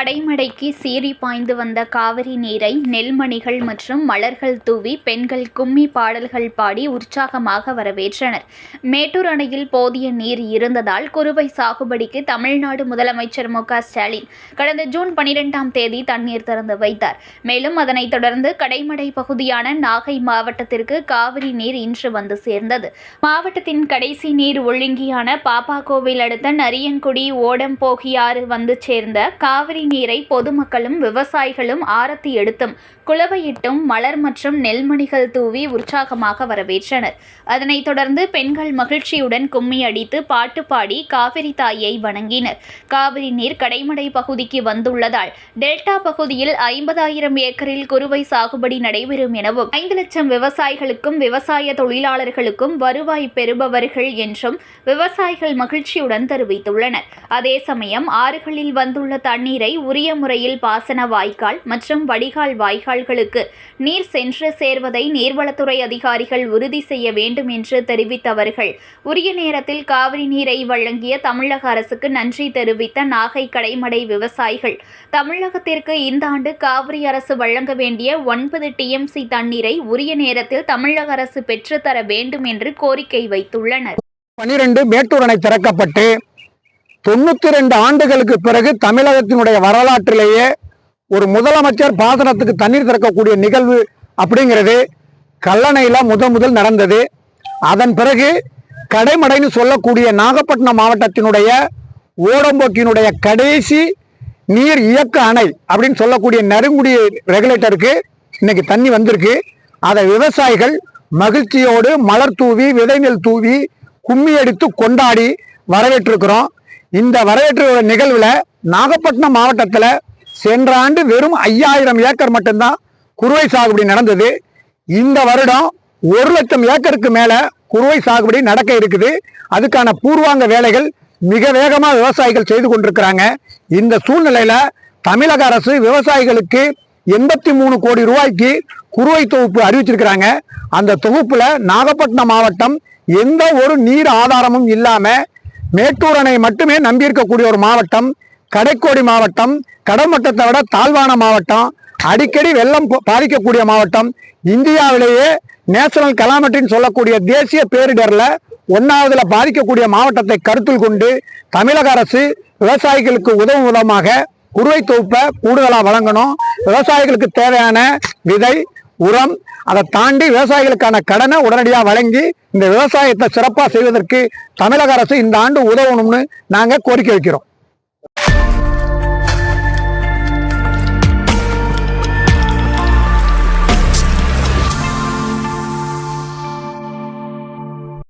கடைமடைக்கு சீறி பாய்ந்து வந்த காவிரி நீரை நெல்மணிகள் மற்றும் மலர்கள் தூவி பெண்கள் கும்மி பாடல்கள் பாடி உற்சாகமாக வரவேற்றனர். மேட்டூர் அணையில் போதிய நீர் இருந்ததால் குறுவை சாகுபடிக்கு தமிழ்நாடு முதலமைச்சர் மு க ஸ்டாலின் கடந்த ஜூன் பனிரெண்டாம் தேதி தண்ணீர் திறந்து வைத்தார். மேலும் அதனைத் தொடர்ந்து கடைமடை பகுதியான நாகை மாவட்டத்திற்கு காவிரி நீர் இன்று வந்து சேர்ந்தது. மாவட்டத்தின் கடைசி நீர் ஒழுங்கியான பாப்பா கோவில் அடுத்த நரியன்குடி ஓடம்போகியாறு வந்து சேர்ந்த காவிரி நீரை பொதுமக்களும் விவசாயிகளும் ஆரத்தி எடுத்தும் குளவையிட்டும் மலர் மற்றும் நெல்மணிகள் தூவி உற்சாகமாக வரவேற்றனர். அதனைத் தொடர்ந்து பெண்கள் மகிழ்ச்சியுடன் கும்மி அடித்து பாட்டு பாடி காவிரி தாயை வணங்கினர். காவிரி நீர் கடைமடை பகுதிக்கு வந்துள்ளதால் டெல்டா பகுதியில் ஐம்பதாயிரம் ஏக்கரில் குறுவை சாகுபடி நடைபெறும் எனவும் ஐந்து லட்சம் விவசாயிகளுக்கும் விவசாய தொழிலாளர்களுக்கும் வருவாய் பெறுபவர்கள் என்றும் விவசாயிகள் மகிழ்ச்சியுடன் தெரிவித்துள்ளனர். அதே சமயம் ஆறுகளில் வந்துள்ள தண்ணீரை உரிய முறையில் பாசன வாய்க்கால் மற்றும் வடிகால் வாய்க்கால்களுக்கு நீர் சென்று சேர்வதை நீர்வளத்துறை அதிகாரிகள் உறுதி செய்ய வேண்டும் என்று தெரிவித்த அவர்கள் உரிய நேரத்தில் காவிரி நீரை வழங்கிய தமிழக அரசுக்கு நன்றி தெரிவித்த நாகை கடைமடை விவசாயிகள். தமிழகத்திற்கு இந்த ஆண்டு காவிரி அரசு வழங்க வேண்டிய ஒன்பது டிஎம்சி தண்ணீரை உரிய நேரத்தில் தமிழக அரசு பெற்றுத்தர வேண்டும் என்று கோரிக்கை வைத்துள்ளனர். பனிரெண்டு மேட்டூர் அணை திறக்கப்பட்டு தொண்ணூத்தி ரெண்டு ஆண்டுகளுக்கு பிறகு தமிழகத்தினுடைய வரலாற்றிலேயே ஒரு முதலமைச்சர் பாசனத்துக்கு தண்ணீர் திறக்கக்கூடிய நிகழ்வு அப்படிங்கிறது கல்லணையில் முத முதல் நடந்தது. அதன் பிறகு கடைமடைன்னு சொல்லக்கூடிய நாகப்பட்டினம் மாவட்டத்தினுடைய ஓடம்போக்கினுடைய கடைசி நீர் இயக்க அணை அப்படின்னு சொல்லக்கூடிய நறுங்குடி ரெகுலேட்டருக்கு இன்னைக்கு தண்ணி வந்திருக்கு. அதை விவசாயிகள் மகிழ்ச்சியோடு மலர் தூவி விதைநெல் தூவி கும்மி அடித்து கொண்டாடி வரவேற்றிருக்கிறோம். இந்த வரவேற்று நிகழ்வுல நாகப்பட்டினம் மாவட்டத்துல சென்ற ஆண்டு வெறும் ஐயாயிரம் ஏக்கர் மட்டும்தான் குறுவை சாகுபடி நடந்தது. இந்த வருடம் ஒரு லட்சம் ஏக்கருக்கு மேல குறுவை சாகுபடி நடக்க இருக்குது. அதுக்கான பூர்வாங்க வேலைகள் மிக வேகமாக விவசாயிகள் செய்து கொண்டிருக்கிறாங்க. இந்த சூழ்நிலையில தமிழக அரசு விவசாயிகளுக்கு எண்பத்தி மூணு கோடி ரூபாய்க்கு குறுவை தொகுப்பு அறிவிச்சிருக்கிறாங்க. அந்த தொகுப்புல நாகப்பட்டினம் மாவட்டம் எந்த ஒரு நீர் ஆதாரமும் இல்லாம மேட்டூர் அணை மட்டுமே நம்பியிருக்கக்கூடிய ஒரு மாவட்டம் கடைக்கோடி மாவட்டம் கடமட்டத்தை விட தாழ்வான மாவட்டம் அடிக்கடி வெள்ளம் பாதிக்கக்கூடிய மாவட்டம் இந்தியாவிலேயே நேஷனல் கலாமிட்டின்னு சொல்லக்கூடிய தேசிய பேரிடரில் ஒன்றாவதில் பாதிக்கக்கூடிய மாவட்டத்தை கருத்தில் கொண்டு தமிழக அரசு விவசாயிகளுக்கு உதவும் விதமாக குறுவை தொகுப்பை கூடுதலாக வழங்கணும். விவசாயிகளுக்கு தேவையான விதை உரம் அதை தாண்டி விவசாயிகளுக்கான கடனை உடனடியாக வழங்கி இந்த விவசாயத்தை சிறப்பாக செய்வதற்கு தமிழக அரசு இந்த ஆண்டு உதவணும்னு நாங்கள் கோரிக்கை வைக்கிறோம்.